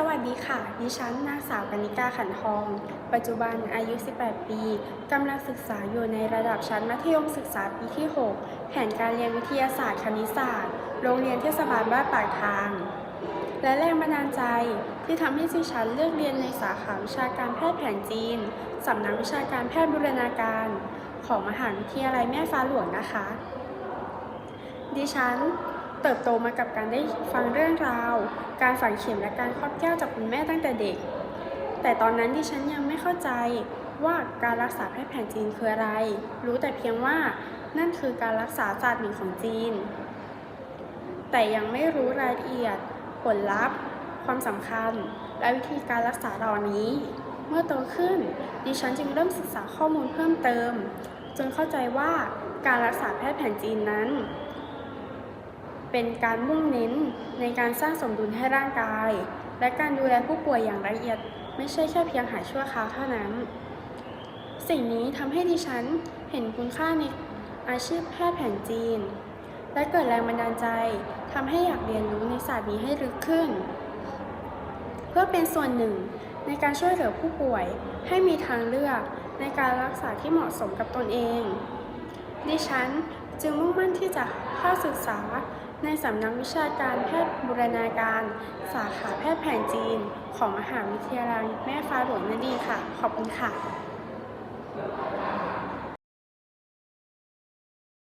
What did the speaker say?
สวัสดีค่ะ ดิฉันนางสาวกนิกาขันทอง ปัจจุบันอายุ 18 ปี กำลังศึกษาอยู่ในระดับชั้นมัธยมศึกษาปีที่ 6 แผนการเรียนวิทยาศาสตร์คณิตศาสตร์ โรงเรียนเทศบาลบ้านปากทาง และแรงบันดาลใจที่ทำให้ดิฉันเลือกเรียนในสาขาวิชาการแพทย์แผนจีน สำนักวิชาการแพทย์บูรณาการ ของมหาวิทยาลัยแม่ฟ้าหลวงนะคะ ดิฉัน เติบโตมากับการได้ฟังเรื่องราว การฝังเข็มและการครอบแก้วจากคุณแม่ตั้งแต่เด็ก แต่ตอนนั้นดิฉันยังไม่เข้าใจว่าการรักษาแพทย์แผนจีนคืออะไร รู้แต่เพียงว่านั่นคือการรักษาศาสตร์หนึ่งของจีน แต่ยังไม่รู้รายละเอียด ผลลัพธ์ ความสำคัญ และวิธีการรักษาเหล่านี้ เมื่อโตขึ้น ดิฉันจึงเริ่มศึกษาข้อมูลเพิ่มเติม จนเข้าใจว่าการรักษาแพทย์แผนจีนนั้น เป็นการมุ่งเน้นในการสร้างสมดุลให้ร่างกาย และการดูแลผู้ป่วยอย่างละเอียด ไม่ใช่แค่เพียงหายชั่วคราวเท่านั้น สิ่งนี้ทำให้ดิฉันเห็นคุณค่าในอาชีพแพทย์แผนจีน และเกิดแรงบันดาลใจทำให้อยากเรียนรู้ในศาสตร์นี้ให้ลึกขึ้น เพื่อเป็นส่วนหนึ่งในการช่วยเหลือผู้ป่วยให้มีทางเลือกในการรักษาที่เหมาะสมกับตนเอง ดิฉันจึงมุ่งมั่นที่จะเข้าศึกษา ในสำนักวิชาการแพทย์บูรณาการ สาขาแพทย์แผนจีน ของมหาวิทยาลัยแม่ฟ้าหลวงนั่นเองค่ะ ขอบคุณค่ะ